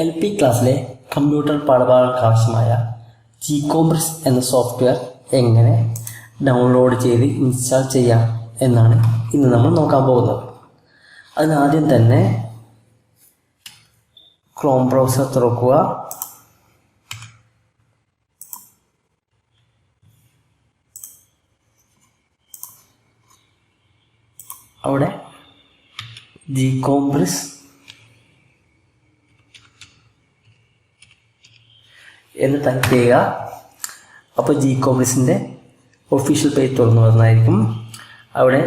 L P ക്ലാസ്സിലെ computer പാഠഭാഗങ്ങൾക്ക് ആവശ്യമായ ജി കോംബ്രിസ് എന്ന സോഫ്റ്റ്വെയർ എങ്ങനെ ഡൗൺലോഡ് ചെയ്ത് ഇൻസ്റ്റാൾ ചെയ്യാം എന്നാണ് ഇന്ന് നമ്മൾ നോക്കാൻ പോകുന്നത്. അതിനാദ്യം തന്നെ ക്രോം ബ്രൗസർ തുറക്കുക. അവിടെ ജി കോംപ്രസ് എന്ന് ടൈപ്പ് ചെയ്യുക. അപ്പോൾ ജി കോമേഴ്സിന്റെ ഒഫീഷ്യൽ പേജ് തുറന്നു വരുന്നതായിരിക്കും അവിടെ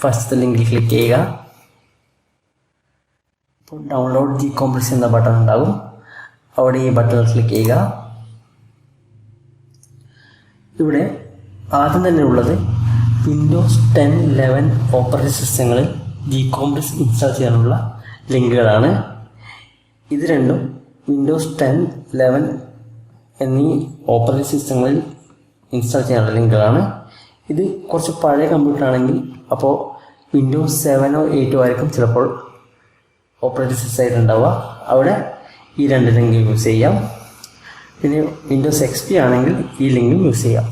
ഫസ്റ്റ് ലിങ്കിൽ ക്ലിക്ക് ചെയ്യുക. അപ്പോൾ ഡൗൺലോഡ് ജി കോമേഴ്സ് എന്ന ബട്ടൺ ഉണ്ടാകും. അവിടെ ഈ ബട്ടൺ ക്ലിക്ക് ചെയ്യുക. ഇവിടെ ആദ്യം തന്നെ ഉള്ളത് വിൻഡോസ് ടെൻ ലെവൻ ഓപ്പറേറ്റിംഗ് സിസ്റ്റങ്ങളിൽ ജി കോംപ്രസ് ഇൻസ്റ്റാൾ ചെയ്യാനുള്ള ലിങ്കുകളാണ് ഇത് രണ്ടും വിൻഡോസ് ടെൻ ലെവൻ എന്നീ ഓപ്പറേറ്റിംഗ് സിസ്റ്റങ്ങളിൽ ഇൻസ്റ്റാൾ ചെയ്യാനുള്ള ലിങ്കുകളാണ്. ഇത് കുറച്ച് പഴയ കമ്പ്യൂട്ടർ ആണെങ്കിൽ അപ്പോൾ വിൻഡോസ് സെവനോ എയ്റ്റോ ആയിരിക്കും ചിലപ്പോൾ ഓപ്പറേറ്റിംഗ് സിസ്റ്റം ഉണ്ടാവുക. അവിടെ ഈ രണ്ട് ലിങ്ക് യൂസ് ചെയ്യാം. പിന്നെ വിൻഡോസ് എക്സ് പി ആണെങ്കിൽ ഈ ലിങ്കും യൂസ് ചെയ്യാം.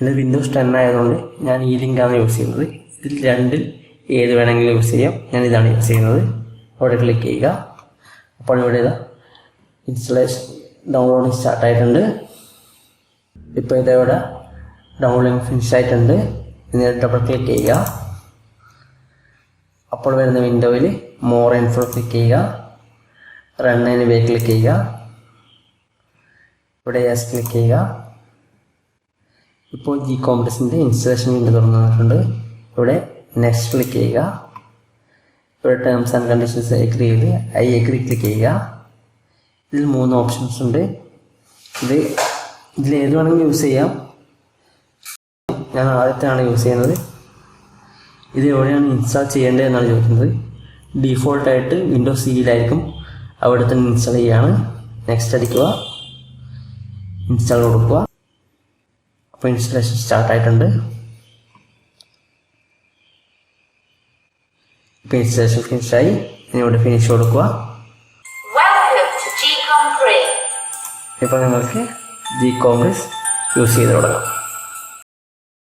ഇത് വിൻഡോസ് ടെൻ ആയതുകൊണ്ട് ഞാൻ ഈ ലിങ്കാണ് യൂസ് ചെയ്യുന്നത്. ഇതിൽ രണ്ടിൽ ഏത് വേണമെങ്കിലും യൂസ് ചെയ്യാം. ഞാൻ ഇതാണ് യൂസ് ചെയ്യുന്നത്. അവിടെ ക്ലിക്ക് ചെയ്യുക. അപ്പോൾ ഇവിടെ ഇതാ ഇൻസ്റ്റലേഷൻ ഡൗൺലോഡിങ് സ്റ്റാർട്ട് ആയിട്ടുണ്ട്. ഇപ്പോൾ ഇതവിടെ ഡൗൺലോഡിങ് ഫിനിഷ് ആയിട്ടുണ്ട്. ഇനി ഡബിൾ ക്ലിക്ക് ചെയ്യുക. അപ്പോൾ വരുന്ന വിൻഡോയിൽ മോർ ഇൻഫോ ക്ലിക്ക് ചെയ്യുക. റൺ റണ്ണിന് വേ ക്ലിക്ക് ചെയ്യുക. ഇവിടെ യെസ് ക്ലിക്ക് ചെയ്യുക. ഇപ്പോൾ ജി കോംപ്ലക്സിന്റെ ഇൻസ്റ്റലേഷൻ വിൻഡോ തുറന്നു വന്നിട്ടുണ്ട്. ഇവിടെ നെക്സ്റ്റ് ക്ലിക്ക് ചെയ്യുക. ഇവിടെ ടേംസ് ആൻഡ് കണ്ടീഷൻസ് എഗ്രി ചെയ്ത് ഐ എഗ്രി ക്ലിക്ക് ചെയ്യുക. ഇതിൽ മൂന്ന് ഓപ്ഷൻസ് ഉണ്ട്. ഇത് ഇതിൽ ഏത് വേണമെങ്കിലും യൂസ് ചെയ്യാം. ഞാൻ ആദ്യത്തെയാണ് യൂസ് ചെയ്യുന്നത്. ഇത് എവിടെയാണ് ഇൻസ്റ്റാൾ ചെയ്യേണ്ടത് എന്നാണ് ചോദിക്കുന്നത്. ഡീഫോൾട്ടായിട്ട് വിൻഡോസ് സിയിലായിരിക്കും അവിടെ തന്നെ ഇൻസ്റ്റാൾ ചെയ്യുകയാണ്. നെക്സ്റ്റ് അടിക്കുക. ഇൻസ്റ്റാൾ കൊടുക്കുക. അപ്പോൾ ഇൻസ്റ്റലേഷൻ സ്റ്റാർട്ട് ആയിട്ടുണ്ട്. ഇപ്പോൾ ഇൻസ്റ്റലേഷൻ ഫിനിഷായി ഇനി ഇവിടെ ഫിനിഷ് കൊടുക്കുക. ഇപ്പോൾ നിങ്ങൾക്ക് ജി കോംഗ്രസ് യൂസ് ചെയ്ത് തുടങ്ങാം.